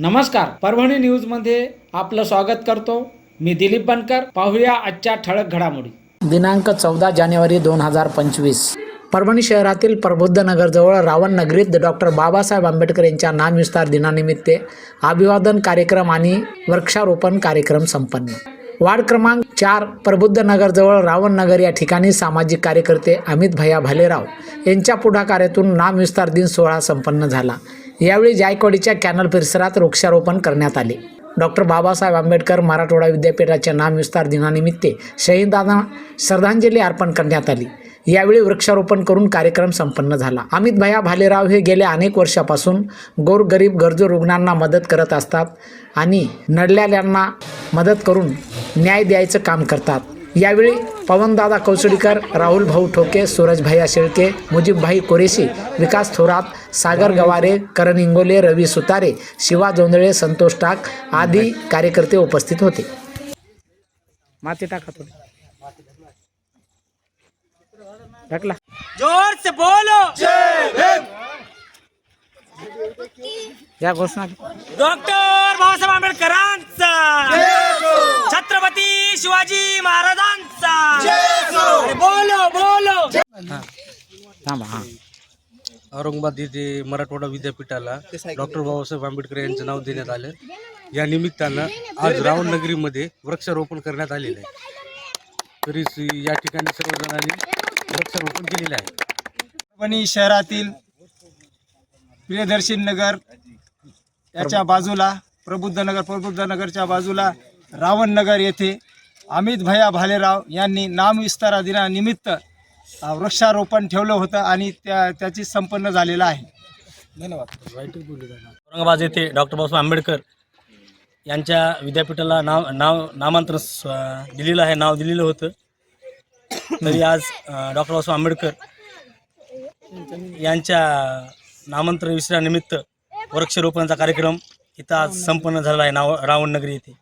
नमस्कार परभणी न्यूजमध्ये आपलं स्वागत करतो. मी दिलीप बनकर पाहूया आजच्या ठळक घडामोडी. दिनांक चौदा जानेवारी दोन हजार पंचवीस. परभणी शहरातील प्रबुद्धनगरजवळ रावण नगरीत डॉक्टर बाबासाहेब आंबेडकर यांच्या नामविस्तार दिनानिमित्त अभिवादन कार्यक्रम आणि वृक्षारोपण कार्यक्रम संपन्न. वार्ड क्रमांक चार प्रबुद्ध नगरजवळ रावण नगर या ठिकाणी सामाजिक कार्यकर्ते अमित भैया भालेराव यांच्या पुढाकारातून नामविस्तार दिन सोहळा संपन्न झाला. यावेळी जायकवाडीच्या कॅनल परिसरात वृक्षारोपण करण्यात आले. डॉक्टर बाबासाहेब आंबेडकर मराठवाडा विद्यापीठाच्या नामविस्तार दिनानिमित्त शहीदांना श्रद्धांजली अर्पण करण्यात आली. यावेळी वृक्षारोपण करून कार्यक्रम संपन्न झाला. अमित भैया भालेराव हे गेल्या अनेक वर्षापासून गोरगरीब गरजू रुग्णांना मदत करत असतात आणि नडल्याल्यांना मदत करून न्याय द्यायचं काम करतात. यावेळी पवनदादा कौसडीकर राहुल भाऊ ठोके सूरज भैया शेळके मुजीबभाई कुरेशी विकास थोरात सागर गवारे करण इंगोले रवी सुतारे शिवा जोंधळे संतोष टाक आदी कार्यकर्ते उपस्थित होते. माती टाका थोडी टाकला जोर से बोलो। या घोषणा डॉक्टर बाबासाहेब आंबेडकरांचा। छत्रपती शिवाजी महाराजांचा. अरे बोलो बोलो. थांबा हां. औरंगाबाद येथे मराठवाडा विद्यापीठाला डॉक्टर बाबासाहेब आंबेडकर यांचं नाव देण्यात आलं. या निमित्तानं आज रावणनगरीमध्ये वृक्षारोपण करण्यात आलेलं आहे. तरी या ठिकाणी सर्वजणांनी वृक्षारोपण केलेलं आहे. परभणी शहरातील प्रियदर्शी नगर याच्या बाजूला प्रबुद्ध नगर प्रबुद्ध नगरच्या बाजूला रावणनगर येथे अमित भैया भालेराव यांनी नामविस्तारा दिनानिमित्त वृक्षारोपण ठेवलं होतं आणि त्या त्याची संपन्न झालेलं आहे. धन्यवाद. औरंगाबाद येथे डॉक्टर बाबासाहेब आंबेडकर यांच्या विद्यापीठाला नाव नाव नामांतरण दिलेलं आहे नाव दिलेलं होतं. तरी आज डॉक्टर बाबासाहेब आंबेडकर यांच्या नामांतर विसरानिमित्त वृक्षारोपणाचा कार्यक्रम इथं आज संपन्न झाला आहे नाव रावणनगरी येथे.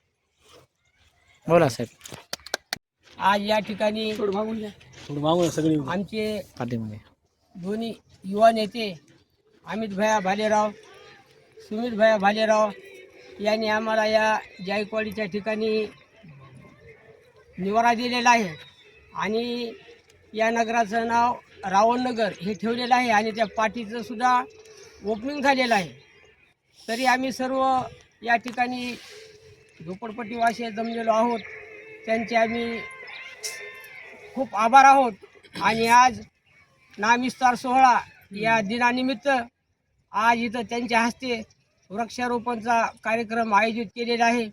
बोला साहेब. आज या ठिकाणी थोडं मागून सगळी. आमचे पाठीमागे. दोन्ही युवा नेते अमित भैया भालेराव सुमित भैया भालेराव यांनी आम्हाला या जायकवाडीच्या ठिकाणी निवारा दिलेला आहे. आणि या नगराचं नाव रावणनगर हे ठेवलेलं आहे आणि त्या पाठीचं सुद्धा ओपनिंग झालेलं आहे. तरी आम्ही सर्व या ठिकाणी झोपडपट्टीवासी जमलेलो आहोत. त्यांचे आम्ही खूप आभार आहोत. आणि आज नामविस्तार सोहळा या दिनानिमित्त आज इथं त्यांच्या हस्ते वृक्षारोपणचा कार्यक्रम आयोजित केलेला आहे.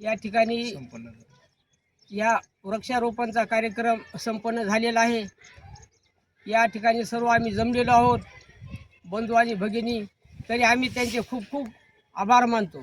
या ठिकाणी या वृक्षारोपणचा कार्यक्रम संपन्न झालेला आहे. या ठिकाणी सर्व आम्ही जमलेलो आहोत. बंधू आणि भगिनी तरी आम्ही त्यांचे खूप खूप आभार मानतो.